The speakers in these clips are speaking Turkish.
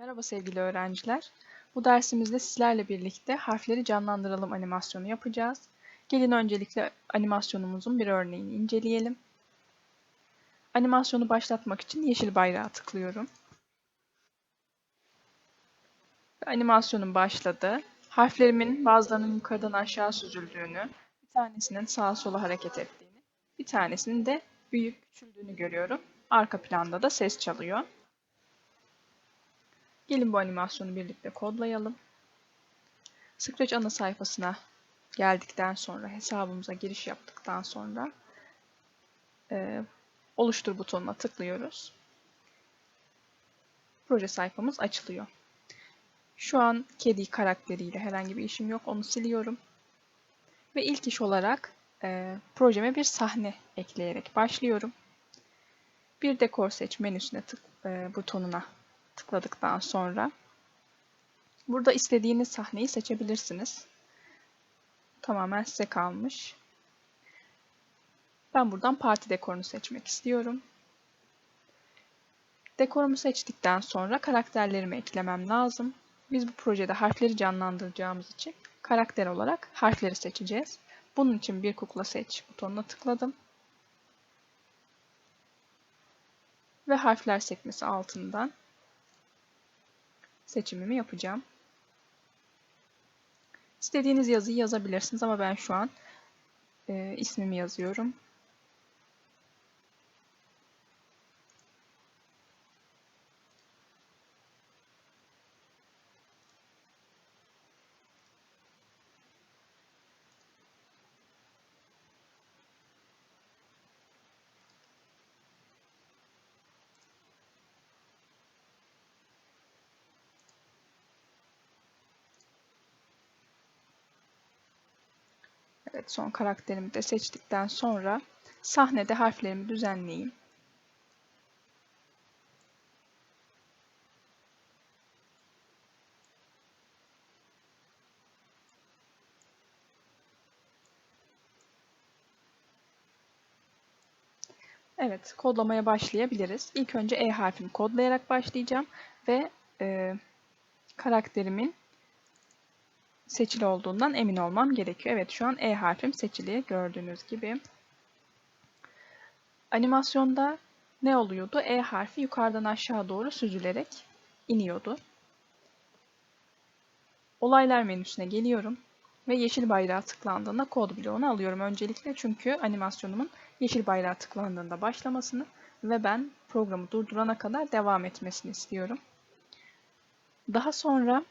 Merhaba sevgili öğrenciler. Bu dersimizde sizlerle birlikte harfleri canlandıralım animasyonu yapacağız. Gelin öncelikle animasyonumuzun bir örneğini inceleyelim. Animasyonu başlatmak için yeşil bayrağı tıklıyorum. Animasyonum başladı. Harflerimin bazılarının yukarıdan aşağı süzüldüğünü, bir tanesinin sağa sola hareket ettiğini, bir tanesinin de büyük küçüldüğünü görüyorum. Arka planda da ses çalıyor. Gelin bu animasyonu birlikte kodlayalım. Scratch ana sayfasına geldikten sonra, hesabımıza giriş yaptıktan sonra e, oluştur butonuna tıklıyoruz. Proje sayfamız açılıyor. Şu an kedi karakteriyle herhangi bir işim yok. Onu siliyorum. Ve ilk iş olarak e, projeme bir sahne ekleyerek başlıyorum. Bir dekor seç menüsüne tık, e, butonuna tıkladıktan sonra burada istediğiniz sahneyi seçebilirsiniz. Tamamen size kalmış. Ben buradan parti dekorunu seçmek istiyorum. Dekorumu seçtikten sonra karakterlerimi eklemem lazım. Biz bu projede harfleri canlandıracağımız için karakter olarak harfleri seçeceğiz. Bunun için bir kukla seç butonuna tıkladım. Ve harfler sekmesi altından seçimimi yapacağım. İstediğiniz yazıyı yazabilirsiniz ama ben şu an e, ismimi yazıyorum. Evet son karakterimi de seçtikten sonra sahnede harflerimi düzenleyeyim. Evet, kodlamaya başlayabiliriz. İlk önce E harfini kodlayarak başlayacağım ve e, karakterimin seçili olduğundan emin olmam gerekiyor. Evet şu an E harfim seçili gördüğünüz gibi. Animasyonda ne oluyordu? E harfi yukarıdan aşağı doğru süzülerek iniyordu. Olaylar menüsüne geliyorum ve yeşil bayrağı tıklandığında kod bloğunu alıyorum öncelikle çünkü animasyonumun yeşil bayrağı tıklandığında başlamasını ve ben programı durdurana kadar devam etmesini istiyorum. Daha sonra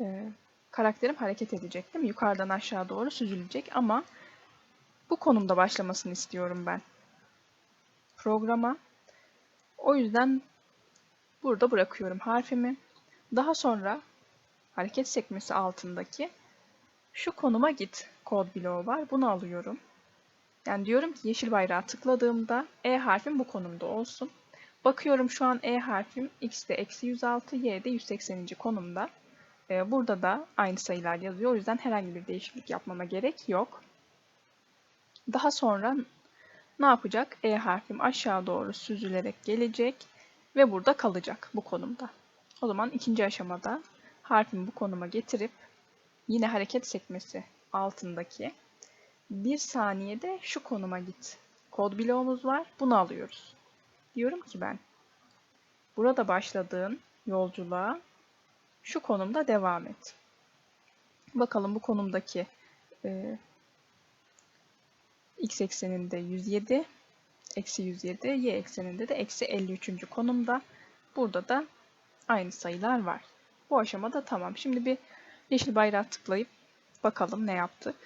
e, karakterim hareket edecek değil mi? Yukarıdan aşağı doğru süzülecek ama bu konumda başlamasını istiyorum ben programa. O yüzden burada bırakıyorum harfimi. Daha sonra hareket sekmesi altındaki şu konuma git kod bloğu var. Bunu alıyorum. Yani diyorum ki yeşil bayrağı tıkladığımda E harfim bu konumda olsun. Bakıyorum şu an E harfim X'de eksi 106, Y'de 180. konumda. Ee, burada da aynı sayılar yazıyor. O yüzden herhangi bir değişiklik yapmama gerek yok. Daha sonra ne yapacak? E harfim aşağı doğru süzülerek gelecek ve burada kalacak bu konumda. O zaman ikinci aşamada harfimi bu konuma getirip yine hareket sekmesi altındaki bir saniyede şu konuma git. Kod bloğumuz var. Bunu alıyoruz. Diyorum ki ben burada başladığın yolculuğa şu konumda devam et. Bakalım bu konumdaki e, x ekseninde 107, eksi 107, y ekseninde de eksi 53. konumda. Burada da aynı sayılar var. Bu aşamada tamam. Şimdi bir yeşil bayrağı tıklayıp bakalım ne yaptık.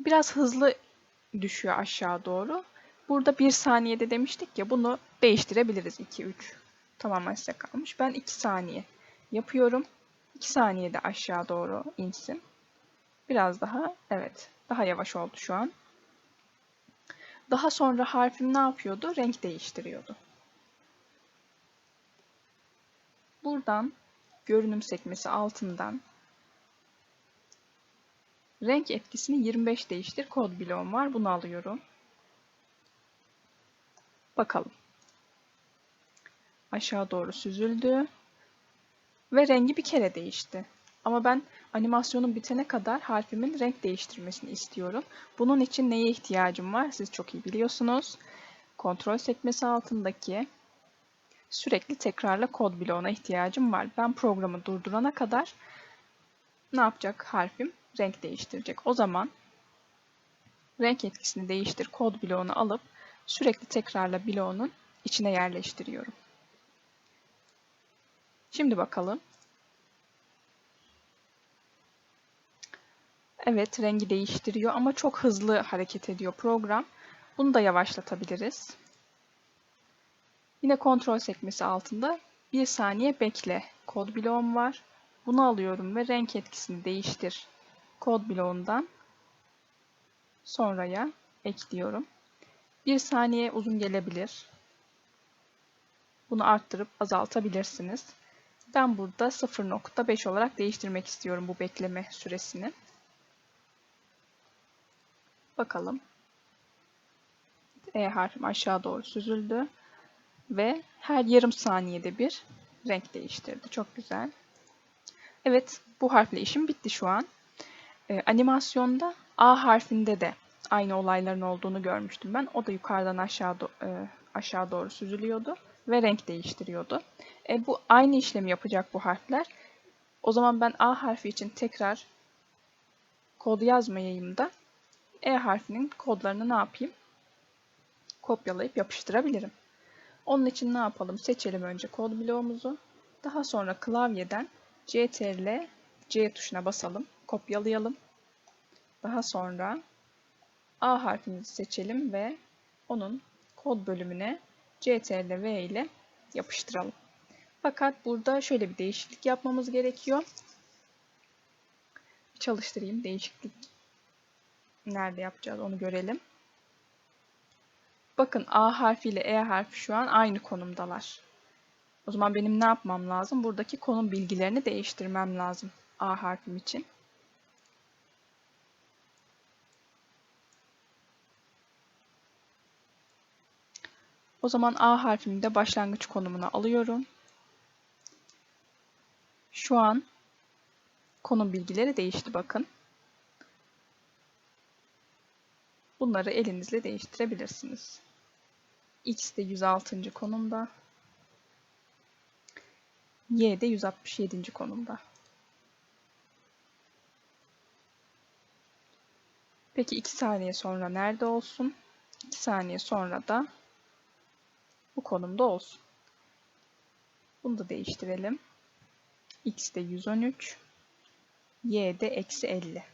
Biraz hızlı düşüyor aşağı doğru. Burada bir saniyede demiştik ya bunu değiştirebiliriz 2 3 tamamen size kalmış. Ben 2 saniye yapıyorum. 2 saniyede aşağı doğru insin. Biraz daha evet daha yavaş oldu şu an. Daha sonra harfim ne yapıyordu? Renk değiştiriyordu. Buradan görünüm sekmesi altından renk etkisini 25 değiştir kod bloğum var. Bunu alıyorum. Bakalım. Aşağı doğru süzüldü. Ve rengi bir kere değişti. Ama ben animasyonun bitene kadar harfimin renk değiştirmesini istiyorum. Bunun için neye ihtiyacım var? Siz çok iyi biliyorsunuz. Kontrol sekmesi altındaki sürekli tekrarla kod bloğuna ihtiyacım var. Ben programı durdurana kadar ne yapacak harfim? Renk değiştirecek. O zaman renk etkisini değiştir kod bloğunu alıp sürekli tekrarla bloğunun içine yerleştiriyorum. Şimdi bakalım. Evet, rengi değiştiriyor ama çok hızlı hareket ediyor program. Bunu da yavaşlatabiliriz. Yine kontrol sekmesi altında bir saniye bekle kod bloğum var. Bunu alıyorum ve renk etkisini değiştir kod bloğundan sonraya ekliyorum. Bir saniye uzun gelebilir. Bunu arttırıp azaltabilirsiniz. Ben burada 0.5 olarak değiştirmek istiyorum bu bekleme süresini. Bakalım. E harfim aşağı doğru süzüldü. Ve her yarım saniyede bir renk değiştirdi. Çok güzel. Evet bu harfle işim bitti şu an. Ee, animasyonda A harfinde de aynı olayların olduğunu görmüştüm ben. O da yukarıdan aşağı, do e, aşağı doğru süzülüyordu ve renk değiştiriyordu. E, bu aynı işlemi yapacak bu harfler. O zaman ben A harfi için tekrar kod yazmayayım da E harfinin kodlarını ne yapayım? Kopyalayıp yapıştırabilirim. Onun için ne yapalım? Seçelim önce kod bloğumuzu. Daha sonra klavyeden CTRL C tuşuna basalım. Kopyalayalım. Daha sonra A harfimizi seçelim ve onun kod bölümüne CTRL V ile yapıştıralım. Fakat burada şöyle bir değişiklik yapmamız gerekiyor. Çalıştırayım. Değişiklik nerede yapacağız onu görelim. Bakın A harfi ile E harfi şu an aynı konumdalar. O zaman benim ne yapmam lazım? Buradaki konum bilgilerini değiştirmem lazım A harfim için. O zaman A harfimi de başlangıç konumuna alıyorum. Şu an konum bilgileri değişti bakın. Bunları elinizle değiştirebilirsiniz. X de 106. konumda. Y de 167. konumda. Peki 2 saniye sonra nerede olsun? 2 saniye sonra da bu konumda olsun. Bunu da değiştirelim. X de 113. Y de eksi 50.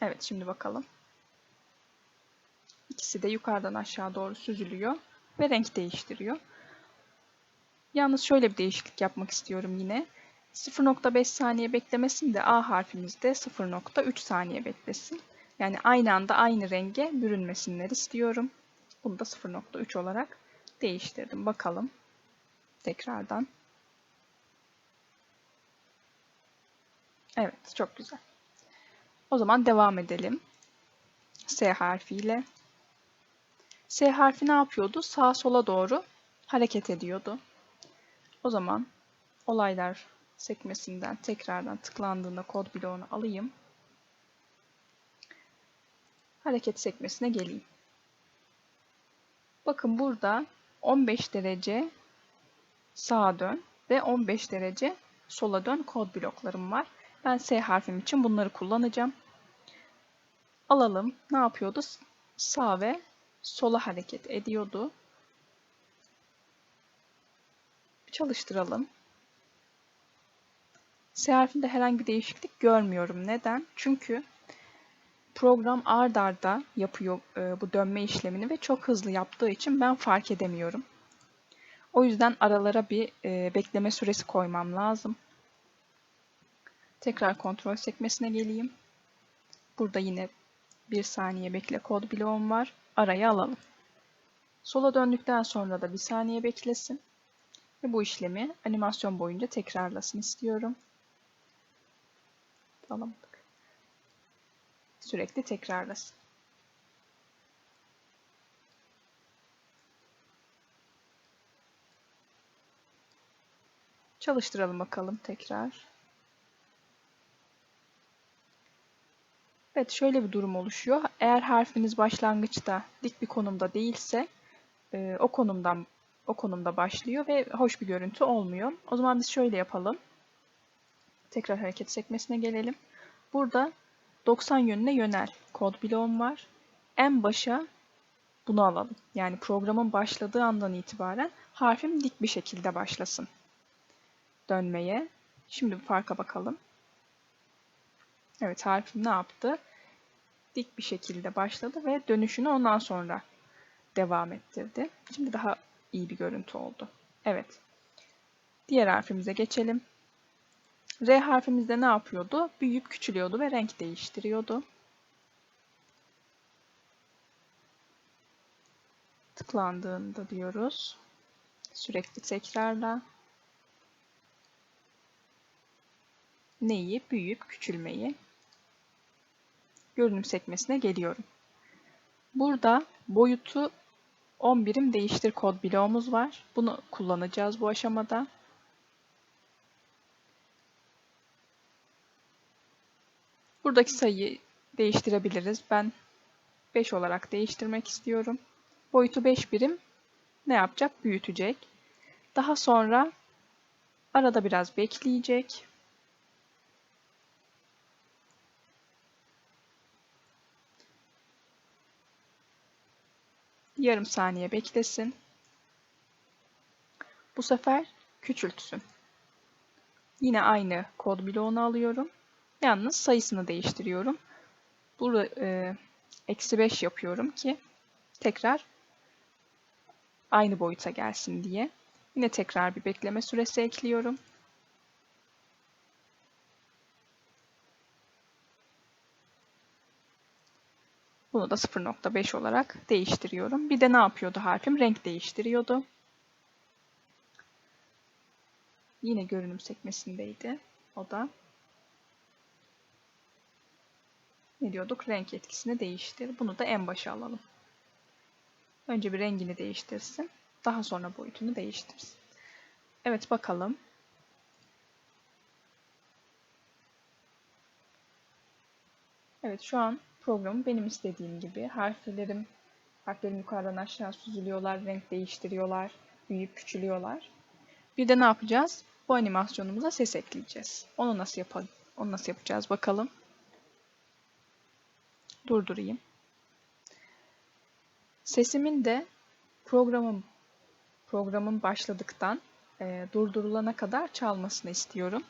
Evet şimdi bakalım. İkisi de yukarıdan aşağı doğru süzülüyor ve renk değiştiriyor. Yalnız şöyle bir değişiklik yapmak istiyorum yine. 0.5 saniye beklemesin de A harfimiz de 0.3 saniye beklesin. Yani aynı anda aynı renge bürünmesinler istiyorum. Bunu da 0.3 olarak değiştirdim. Bakalım tekrardan. Evet çok güzel. O zaman devam edelim. S harfiyle. S harfi ne yapıyordu? Sağa sola doğru hareket ediyordu. O zaman olaylar sekmesinden tekrardan tıklandığında kod bloğunu alayım. Hareket sekmesine geleyim. Bakın burada 15 derece sağa dön ve 15 derece sola dön kod bloklarım var. Ben S harfim için bunları kullanacağım. Alalım. Ne yapıyordu? Sağ ve sola hareket ediyordu. Çalıştıralım. S harfinde herhangi bir değişiklik görmüyorum. Neden? Çünkü program ard arda yapıyor e, bu dönme işlemini ve çok hızlı yaptığı için ben fark edemiyorum. O yüzden aralara bir e, bekleme süresi koymam lazım. Tekrar kontrol sekmesine geleyim. Burada yine bir saniye bekle kod bloğum var. Araya alalım. Sola döndükten sonra da bir saniye beklesin. Ve bu işlemi animasyon boyunca tekrarlasın istiyorum. Alamadık. Sürekli tekrarlasın. Çalıştıralım bakalım tekrar. Evet şöyle bir durum oluşuyor. Eğer harfiniz başlangıçta dik bir konumda değilse e, o konumdan o konumda başlıyor ve hoş bir görüntü olmuyor. O zaman biz şöyle yapalım. Tekrar hareket sekmesine gelelim. Burada 90 yönüne yönel kod bloğum var. En başa bunu alalım. Yani programın başladığı andan itibaren harfim dik bir şekilde başlasın dönmeye. Şimdi bir farka bakalım. Evet harfim ne yaptı? Dik bir şekilde başladı ve dönüşünü ondan sonra devam ettirdi. Şimdi daha iyi bir görüntü oldu. Evet. Diğer harfimize geçelim. R harfimizde ne yapıyordu? Büyüyüp küçülüyordu ve renk değiştiriyordu. Tıklandığında diyoruz. Sürekli tekrarla. Neyi? Büyüyüp küçülmeyi. Görünüm sekmesine geliyorum. Burada boyutu 10 birim değiştir kod bloğumuz var. Bunu kullanacağız bu aşamada. Buradaki sayıyı değiştirebiliriz. Ben 5 olarak değiştirmek istiyorum. Boyutu 5 birim ne yapacak? Büyütecek. Daha sonra arada biraz bekleyecek. Yarım saniye beklesin. Bu sefer küçültsün. Yine aynı kod bloğunu alıyorum. Yalnız sayısını değiştiriyorum. Burada e, eksi 5 yapıyorum ki tekrar aynı boyuta gelsin diye. Yine tekrar bir bekleme süresi ekliyorum. Bunu da 0.5 olarak değiştiriyorum. Bir de ne yapıyordu harfim? Renk değiştiriyordu. Yine görünüm sekmesindeydi o da. Ne diyorduk? Renk etkisini değiştir. Bunu da en başa alalım. Önce bir rengini değiştirsin. Daha sonra boyutunu değiştirsin. Evet bakalım. Evet şu an programı benim istediğim gibi harflerim harflerim yukarıdan aşağı süzülüyorlar, renk değiştiriyorlar, büyüyüp küçülüyorlar. Bir de ne yapacağız? Bu animasyonumuza ses ekleyeceğiz. Onu nasıl yapalım? Onu nasıl yapacağız bakalım. Durdurayım. Sesimin de programım programın başladıktan e, durdurulana kadar çalmasını istiyorum.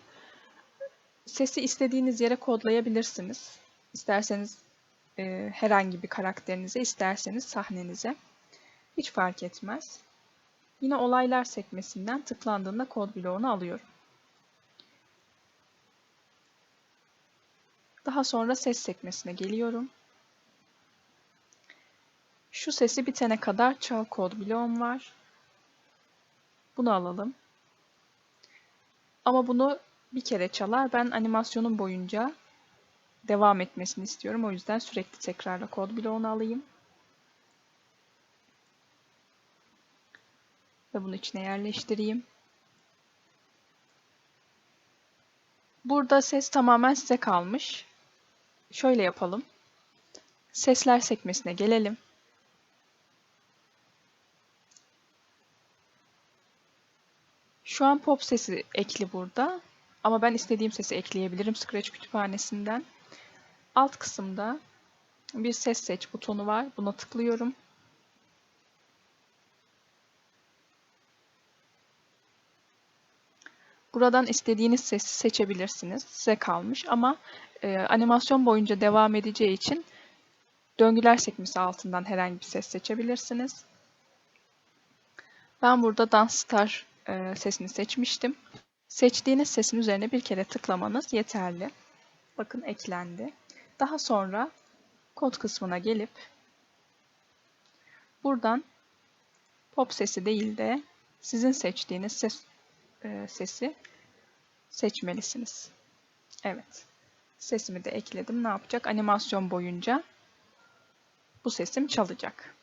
Sesi istediğiniz yere kodlayabilirsiniz. İsterseniz e, herhangi bir karakterinize, isterseniz sahnenize. Hiç fark etmez. Yine olaylar sekmesinden tıklandığında kod bloğunu alıyorum. Daha sonra ses sekmesine geliyorum. Şu sesi bitene kadar çal kod bloğum var. Bunu alalım. Ama bunu bir kere çalar. Ben animasyonun boyunca devam etmesini istiyorum. O yüzden sürekli tekrarla kod bloğunu alayım. Ve bunu içine yerleştireyim. Burada ses tamamen size kalmış. Şöyle yapalım. Sesler sekmesine gelelim. Şu an pop sesi ekli burada. Ama ben istediğim sesi ekleyebilirim Scratch kütüphanesinden. Alt kısımda bir ses seç butonu var. Buna tıklıyorum. Buradan istediğiniz sesi seçebilirsiniz. Size kalmış ama e, animasyon boyunca devam edeceği için döngüler sekmesi altından herhangi bir ses seçebilirsiniz. Ben burada Dance Star e, sesini seçmiştim. Seçtiğiniz sesin üzerine bir kere tıklamanız yeterli. Bakın eklendi. Daha sonra kod kısmına gelip buradan pop sesi değil de sizin seçtiğiniz ses e, sesi seçmelisiniz. Evet. Sesimi de ekledim. Ne yapacak? Animasyon boyunca bu sesim çalacak.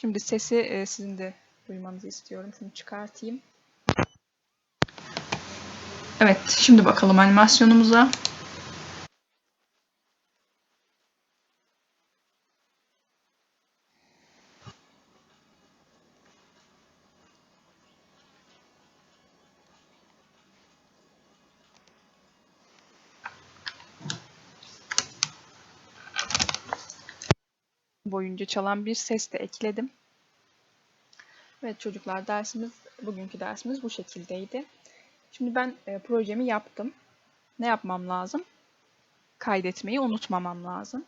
Şimdi sesi e, sizin de duymanızı istiyorum. Şunu çıkartayım. Evet, şimdi bakalım animasyonumuza. boyunca çalan bir ses de ekledim. Evet çocuklar dersimiz, bugünkü dersimiz bu şekildeydi. Şimdi ben e, projemi yaptım. Ne yapmam lazım? Kaydetmeyi unutmamam lazım.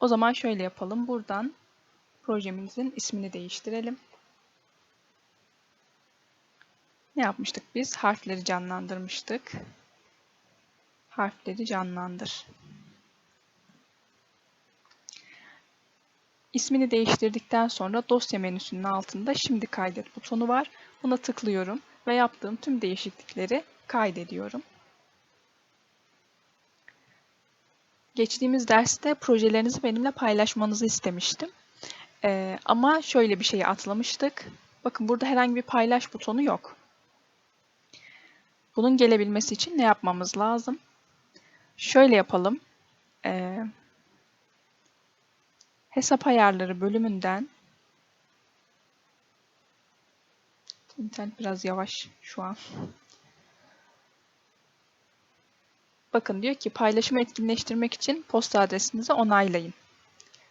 O zaman şöyle yapalım. Buradan projemizin ismini değiştirelim. Ne yapmıştık biz? Harfleri canlandırmıştık. Harfleri canlandır. İsmini değiştirdikten sonra dosya menüsünün altında şimdi kaydet butonu var. Buna tıklıyorum ve yaptığım tüm değişiklikleri kaydediyorum. Geçtiğimiz derste projelerinizi benimle paylaşmanızı istemiştim. Ee, ama şöyle bir şeyi atlamıştık. Bakın burada herhangi bir paylaş butonu yok. Bunun gelebilmesi için ne yapmamız lazım? Şöyle yapalım. Ee, Hesap ayarları bölümünden İnternet biraz yavaş şu an. Bakın diyor ki paylaşımı etkinleştirmek için posta adresinizi onaylayın.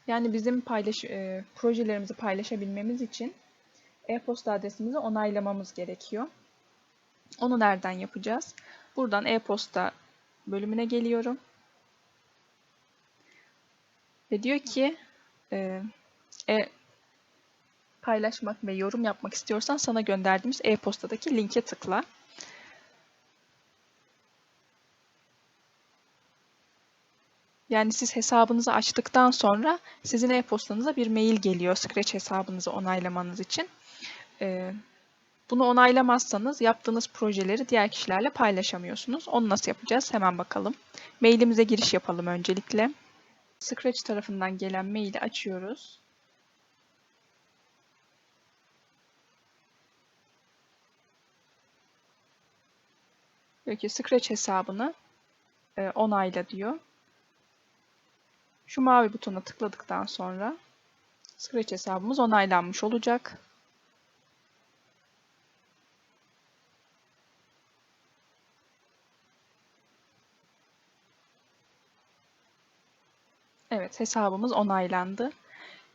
Yani bizim paylaş, e, projelerimizi paylaşabilmemiz için e-posta adresimizi onaylamamız gerekiyor. Onu nereden yapacağız? Buradan e-posta bölümüne geliyorum. Ve diyor ki e, e, paylaşmak ve yorum yapmak istiyorsan sana gönderdiğimiz e-postadaki linke tıkla. Yani siz hesabınızı açtıktan sonra sizin e-postanıza bir mail geliyor Scratch hesabınızı onaylamanız için. Ee, bunu onaylamazsanız yaptığınız projeleri diğer kişilerle paylaşamıyorsunuz. Onu nasıl yapacağız? Hemen bakalım. Mailimize giriş yapalım öncelikle. Scratch tarafından gelen maili açıyoruz. Diyor ki Scratch hesabını e, onayla diyor. Şu mavi butona tıkladıktan sonra Scratch hesabımız onaylanmış olacak. Evet hesabımız onaylandı.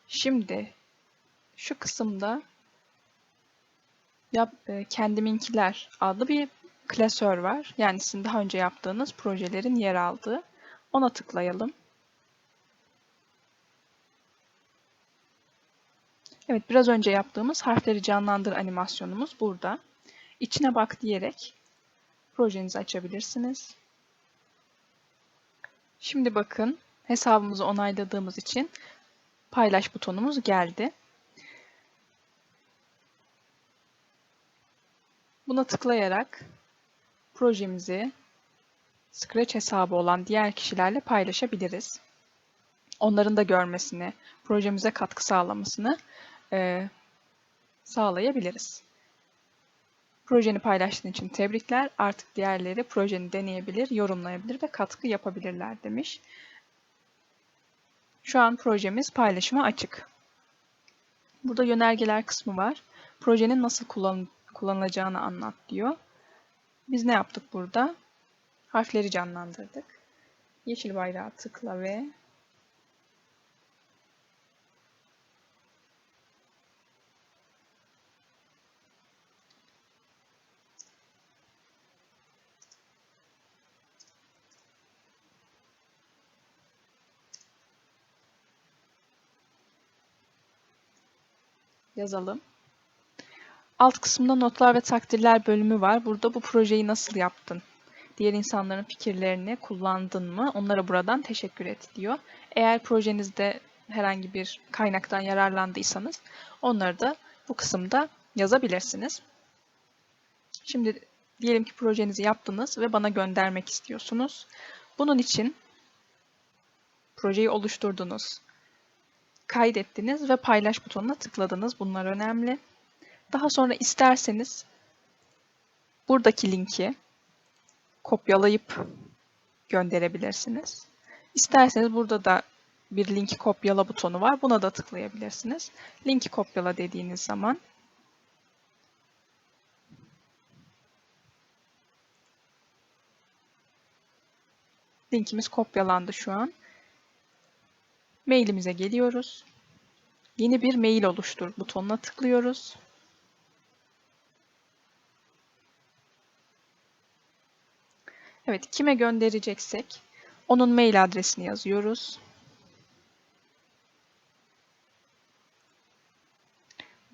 Şimdi şu kısımda yap, e, kendiminkiler adlı bir klasör var. Yani sizin daha önce yaptığınız projelerin yer aldığı. Ona tıklayalım. Evet biraz önce yaptığımız harfleri canlandır animasyonumuz burada. İçine bak diyerek projenizi açabilirsiniz. Şimdi bakın hesabımızı onayladığımız için paylaş butonumuz geldi. Buna tıklayarak projemizi Scratch hesabı olan diğer kişilerle paylaşabiliriz. Onların da görmesini, projemize katkı sağlamasını e, sağlayabiliriz. Projeni paylaştığın için tebrikler. Artık diğerleri projeni deneyebilir, yorumlayabilir ve katkı yapabilirler demiş. Şu an projemiz paylaşıma açık. Burada yönergeler kısmı var. Projenin nasıl kullan kullanılacağını anlat diyor. Biz ne yaptık burada? Harfleri canlandırdık. Yeşil bayrağı tıkla ve yazalım. Alt kısımda notlar ve takdirler bölümü var. Burada bu projeyi nasıl yaptın? Diğer insanların fikirlerini kullandın mı? Onlara buradan teşekkür et diyor. Eğer projenizde herhangi bir kaynaktan yararlandıysanız onları da bu kısımda yazabilirsiniz. Şimdi diyelim ki projenizi yaptınız ve bana göndermek istiyorsunuz. Bunun için Projeyi oluşturdunuz. Kaydettiniz ve paylaş butonuna tıkladınız. Bunlar önemli. Daha sonra isterseniz buradaki linki kopyalayıp gönderebilirsiniz. İsterseniz burada da bir linki kopyala butonu var. Buna da tıklayabilirsiniz. Linki kopyala dediğiniz zaman linkimiz kopyalandı şu an. Mailimize geliyoruz. Yeni bir mail oluştur butonuna tıklıyoruz. Evet, kime göndereceksek onun mail adresini yazıyoruz.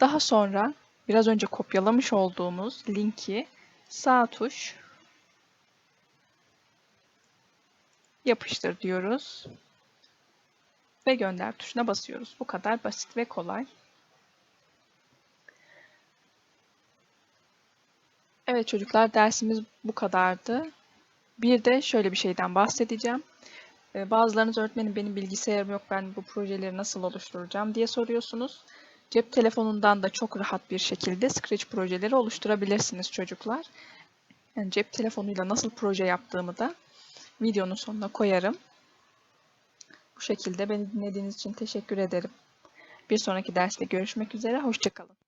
Daha sonra biraz önce kopyalamış olduğumuz linki sağ tuş yapıştır diyoruz ve gönder tuşuna basıyoruz. Bu kadar basit ve kolay. Evet çocuklar dersimiz bu kadardı. Bir de şöyle bir şeyden bahsedeceğim. Ee, Bazılarınız öğretmenim benim bilgisayarım yok ben bu projeleri nasıl oluşturacağım diye soruyorsunuz. Cep telefonundan da çok rahat bir şekilde Scratch projeleri oluşturabilirsiniz çocuklar. Yani cep telefonuyla nasıl proje yaptığımı da videonun sonuna koyarım. Bu şekilde beni dinlediğiniz için teşekkür ederim. Bir sonraki derste görüşmek üzere, hoşçakalın.